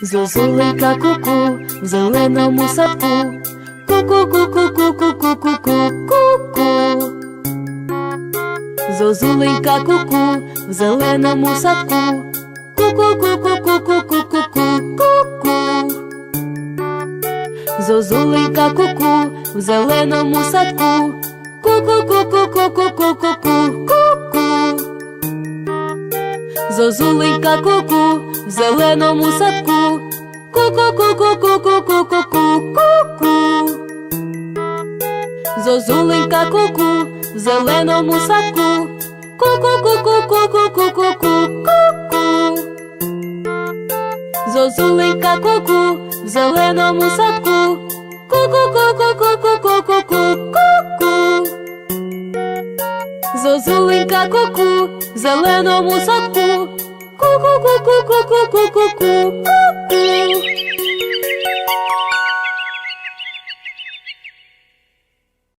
Зозуленька куку в зеленому садку. Ку-ку-ку-ку-ку-ку-ку-ку-ку. Зозуленька куку в зеленому садку. Ку-ку-ку-ку-ку-ку-ку-ку-ку. Зозуленька куку в зеленому садку. Ку-ку-ку-ку-ку-ку-ку-ку-ку. Зозуленька куку в зеленому садку. Ку-ку-ку-ку-ку-ку-ку-ку-ку. Зозуленька куку в зеленому садку. Ку-ку-ку-ку-ку-ку-ку-ку-ку. Зозуленька в зеленому садку. Ку-ку-ку-ку-ку-ку-ку-ку-ку. Зозуленька в зеленому садку. コココココココ